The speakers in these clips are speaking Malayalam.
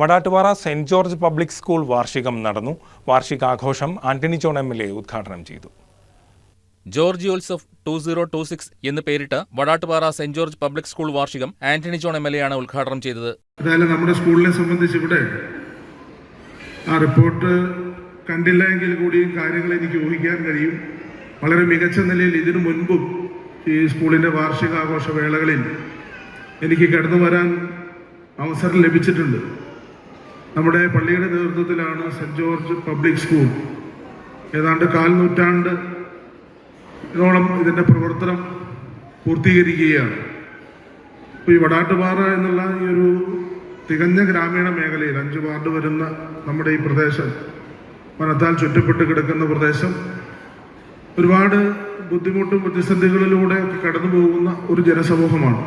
Vadattupara Saint George public school വാർഷികം നടന്നു. വാർഷികാഘോഷം Antony John M L A ഉദ്ഘാടനം ചെയ്തു. Georgiyotsav two zero two six എന്ന് പേരിട്ട് Vadattupara Saint George public school വാർഷികം Antony John M L A ആണ് ഉദ്ഘാടനം ചെയ്തത്. നമ്മുടെ സ്കൂളിനെ സംബന്ധിച്ച് ഇവിടെ ആ റിപ്പോർട്ട് കണ്ടില്ല എങ്കിൽ കൂടിയും കാര്യങ്ങൾ എനിക്ക് ഊഹിക്കാൻ കഴിയും. വളരെ മികച്ച നിലയിൽ ഇതിനു മുൻപും ഈ സ്കൂളിന്റെ വാർഷികാഘോഷ വേളകളിൽ എനിക്ക് കടന്നു വരാൻ അവസരം ലഭിച്ചിട്ടുണ്ട്. നമ്മുടെ പള്ളിയുടെ നേതൃത്വത്തിലാണ് സെന്റ് ജോർജ് പബ്ലിക് സ്കൂൾ. ഏതാണ്ട് കാൽ നൂറ്റാണ്ട് ഇതോളം ഇതിന്റെ പ്രവർത്തനം പൂർത്തീകരിക്കുകയാണ്. ഇപ്പോൾ ഈ വടാട്ടുപാറ എന്നുള്ള ഈ ഒരു തികഞ്ഞ ഗ്രാമീണ മേഖലയിൽ അഞ്ച് വാർഡ് വരുന്ന നമ്മുടെ ഈ പ്രദേശം വനത്താൽ ചുറ്റപ്പെട്ട് കിടക്കുന്ന പ്രദേശം ഒരുപാട് ബുദ്ധിമുട്ടും പ്രതിസന്ധികളിലൂടെ ഒക്കെ കടന്നു പോകുന്ന ഒരു ജനസമൂഹമാണ്.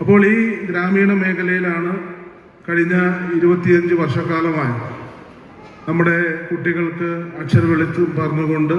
അപ്പോൾ ഈ ഗ്രാമീണ മേഖലയിലാണ് കഴിഞ്ഞ ഇരുപത്തിയഞ്ച് വർഷക്കാലമായി നമ്മുടെ കുട്ടികൾക്ക് അക്ഷരവെളുത്തും പറഞ്ഞുകൊണ്ട്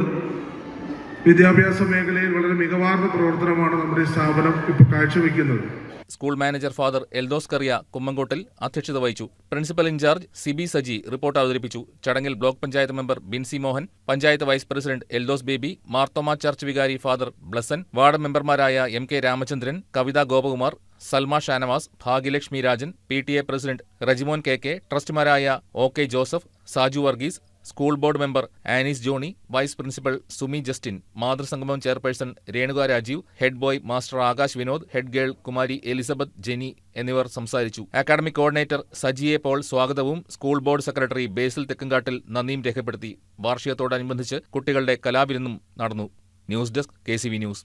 വിദ്യാഭ്യാസ മേഖലയിൽ വളരെ മികവാർന്ന പ്രവർത്തനമാണ് നമ്മുടെ സ്ഥാപനം ഇപ്പോൾ കാഴ്ചവെക്കുന്നത്. School manager father Eldhose Kariya Kummankottil അധ്യക്ഷത വഹിച്ചു. Principal in charge Sibi Saji report അവതരിപ്പിച്ചു. ചടങ്ങിൽ block panchayat member Binsy Mohan panchayat vice president Eldhose Baby Marthoma church വികാരി ഫാദർ ബ്ലസൻ വാർഡ് മെമ്പർമാരായ M K Ramachandran Kavitha Gopakumar Salma Shanavas Bhagyalakshmi Rajan P T A president Rejimon K K ട്രസ്റ്റുമാരായ O K Joseph Saju Varghese school board member Anees Johny vice principal Sumi Justin മാതൃസംഗമം chairperson Renuka Rajeev head boy master Akash Vinod head girl Kumari Elizabeth Jeni എന്നിവർ സംസാരിച്ചു. അക്കാഡമിക് കോർഡിനേറ്റർ സജിയെ പോൾ സ്വാഗതവും school board secretary Basil Thekkumkattil നന്ദിയും രേഖപ്പെടുത്തി. വാർഷികത്തോടനുബന്ധിച്ച് കുട്ടികളുടെ കലാവിരുന്നും നടന്നു. News desk K news.